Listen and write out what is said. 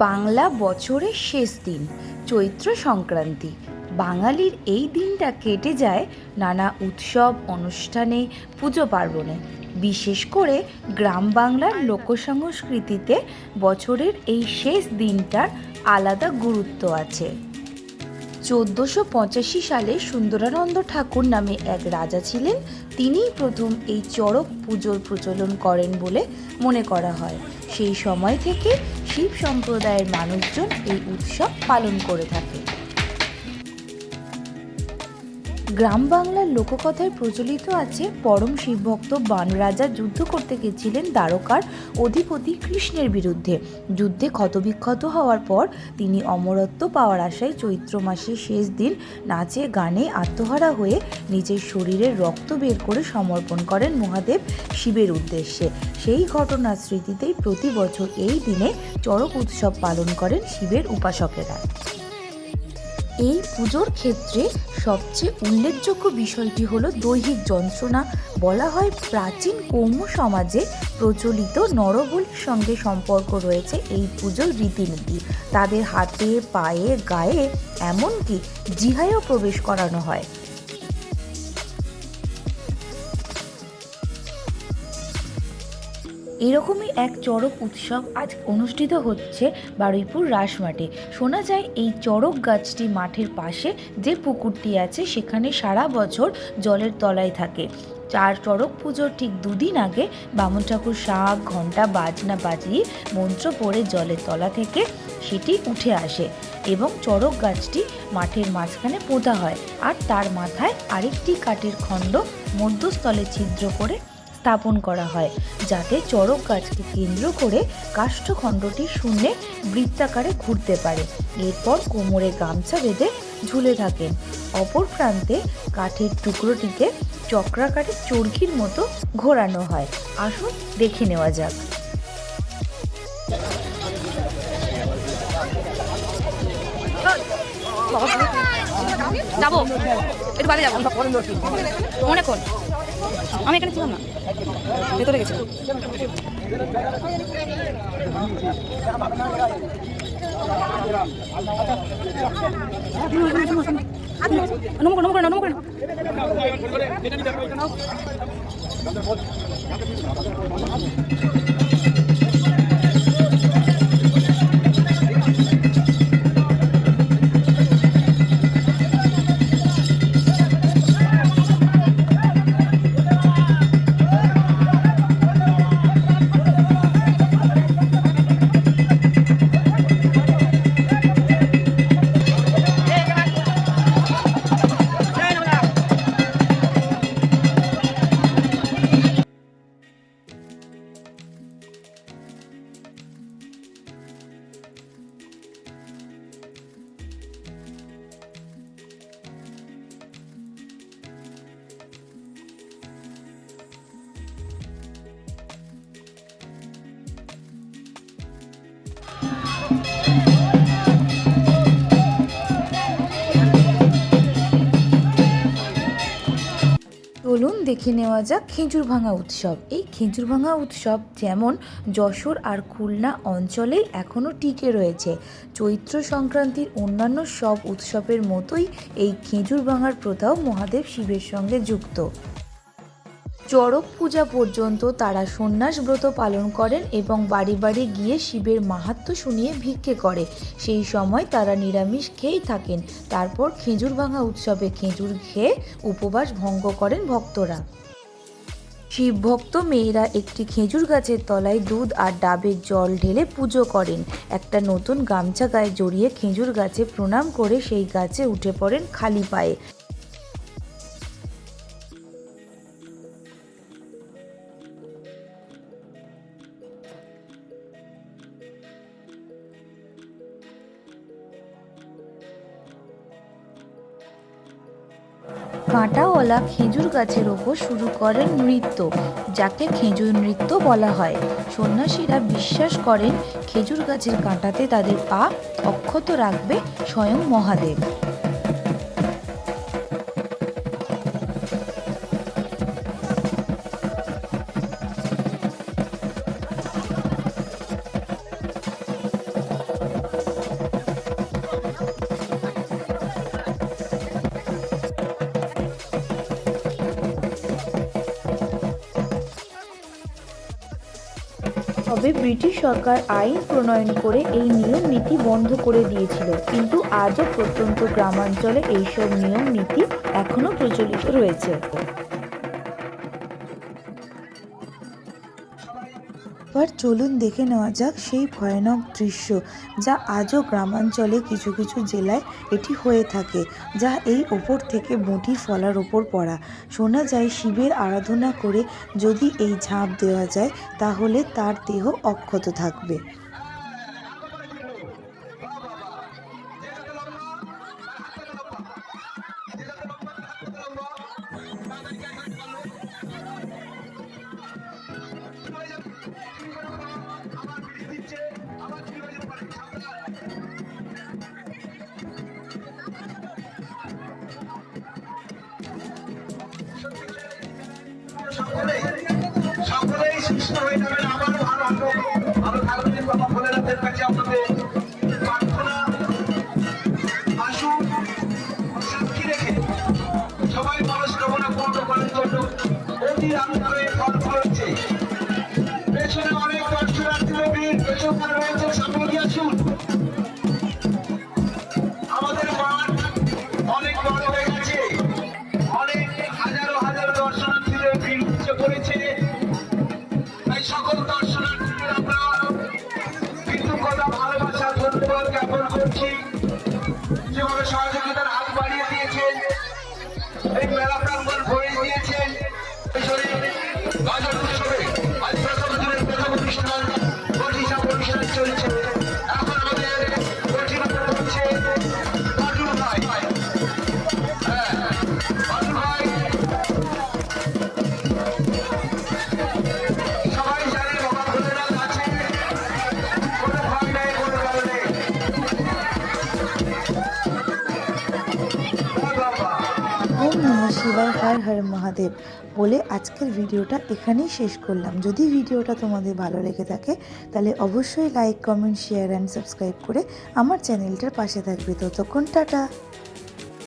বাংলা বছরের শেষ দিন, চৈত্র সংক্রান্তি। বাঙালির এই দিনটা কেটে যায় নানা উৎসব, অনুষ্ঠানে, পুজো পার্বণে। বিশেষ করে গ্রাম বাংলার লোকসংস্কৃতিতে বছরের এই শেষ দিনটার আলাদা গুরুত্ব আছে। চোদ্দোশো পঁচাশি সালে সুন্দরানন্দ ঠাকুর নামে এক রাজা ছিলেন, তিনিই প্রথম এই চড়ক পুজোর প্রচলন করেন বলে মনে করা হয়। সেই সময় থেকে শিব সম্প্রদায়ের মানুষজন এই উৎসব পালন করে থাকে। গ্রাম বাংলার লোককথায় প্রচলিত আছে পরম শিবভক্ত বানরাজা যুদ্ধ করতে গেছিলেন দ্বারকার অধিপতি কৃষ্ণের বিরুদ্ধে। যুদ্ধে ক্ষতবিক্ষত হওয়ার পর তিনি অমরত্ব পাওয়ার আশায় চৈত্র মাসের শেষ দিন নাচে গানে আত্মহারা হয়ে নিজের শরীরের রক্ত বের করে সমর্পণ করেন মহাদেব শিবের উদ্দেশ্যে। সেই ঘটনার স্মৃতিতেই প্রতি বছর এই দিনে চড়ক উৎসব পালন করেন শিবের উপাসকেরা। এই পুজোর ক্ষেত্রে সবচেয়ে উল্লেখযোগ্য বিষয়টি হলো দৈহিক যন্ত্রণা। বলা হয় প্রাচীন কৌম সমাজে প্রচলিত নরবলির সঙ্গে সম্পর্ক রয়েছে এই পুজোর রীতিনীতি। তাদের হাতে, পায়ে, গায়ে এমনকি জিহায়ও প্রবেশ করানো হয়। এরকমই এক চড়ক উৎসব আজ অনুষ্ঠিত হচ্ছে বারুইপুর রাসমাঠে শোনা যায়, এই চড়ক গাছটি মাঠের পাশে যে পুকুরটি আছে, সেখানে সারা বছর জলের তলায় থাকে। চার চড়ক পুজোর ঠিক দুদিন আগে বামন ঠাকুর শাক ঘণ্টা বাজনা বাজিয়ে মন্ত্র পড়ে জলের তলা থেকে সেটি উঠে আসে এবং চড়ক গাছটি মাঠের মাঝখানে পোঁতা হয়। আর তার মাথায় আরেকটি কাঠের খণ্ড মধ্যস্থলে ছিদ্র করে স্থাপন করা হয়, যাতে চড়ক গাছকে কেন্দ্র করে কাষ্ঠখণ্ডটি শূন্যে বৃত্তাকারে ঘুরতে পারে। এরপর কোমরে গামছা বেঁধে ঝুলে থাকেন। অপর প্রান্তে কাঠের টুকরোটিকে চক্রাকারে চরকির মতো ঘোরানো হয়। আসুন দেখে নেওয়া যাক। যাব। একটু বাইরে যাব। কর। আমি এখানে ছিলাম না। ভেতরে গেছি নমো করে নমো করে নমো করে চলুন দেখে নেওয়া যাক খেজুর ভাঙা উৎসব। এই খেজুর ভাঙা উৎসব যেমন যশোর আর খুলনা অঞ্চলেই এখনও টিকে রয়েছে। চৈত্র সংক্রান্তির অন্যান্য সব উৎসবের মতোই এই খেজুর ভাঙার প্রথাও মহাদেব শিবের সঙ্গে যুক্ত। চড়ক পূজা পর্যন্ত তারা সন্ন্যাস ব্রত পালন করেন এবং বাড়ি বাড়ি গিয়ে শিবের মাহাত্ম্য শুনিয়ে ভিক্ষে করে। সেই সময় তারা নিরামিষ খেয়েই থাকেন। তারপর খেজুর ভাঙা উৎসবে খেজুর খেয়ে উপবাস ভঙ্গ করেন ভক্তরা। শিব ভক্ত মেয়েরা একটি খেজুর গাছের তলায় দুধ আর ডাবের জল ঢেলে পুজো করেন। একটা নতুন গামছা গায়ে জড়িয়ে খেজুর গাছে প্রণাম করে সেই গাছে উঠে পড়েন খালি পায়ে। কাঁটাওয়ালা খেজুর গাছের ওপর শুরু করেন নৃত্য, যাকে খেজুর নৃত্য বলা হয়। সন্ন্যাসীরা বিশ্বাস করেন, খেজুর গাছের কাঁটাতে তাদের পা অক্ষত রাখবে স্বয়ং মহাদেব। তবে ব্রিটিশ সরকার আইন প্রণয়ন করে এই নিয়ম নীতি বন্ধ করে দিয়েছিল। কিন্তু আজও প্রত্যন্ত গ্রামাঞ্চলে এইসব নিয়ম নীতি এখনও প্রচলিত রয়েছে। এবার চলুন দেখে নেওয়া যাক সেই ভয়ানক দৃশ্য, যা আজও গ্রামাঞ্চলে কিছু কিছু জেলায় এটি হয়ে থাকে, যা এই ওপর থেকে মুঠির ফলার ওপর পড়া। শোনা যায় শিবের আরাধনা করে যদি এই ঝাঁপ দেওয়া যায়, তাহলে তার দেহ অক্ষত থাকবে। Depende নমঃ শিবায় হর হর মহাদেব বলে আজকের ভিডিওটা এখানেই শেষ করলাম। যদি ভিডিওটা তোমাদের ভালো লেগে থাকে, তাহলে অবশ্যই like comment share and subscribe করে আমার চ্যানেলটার পাশে থাকবে। ততক্ষণ টাটা।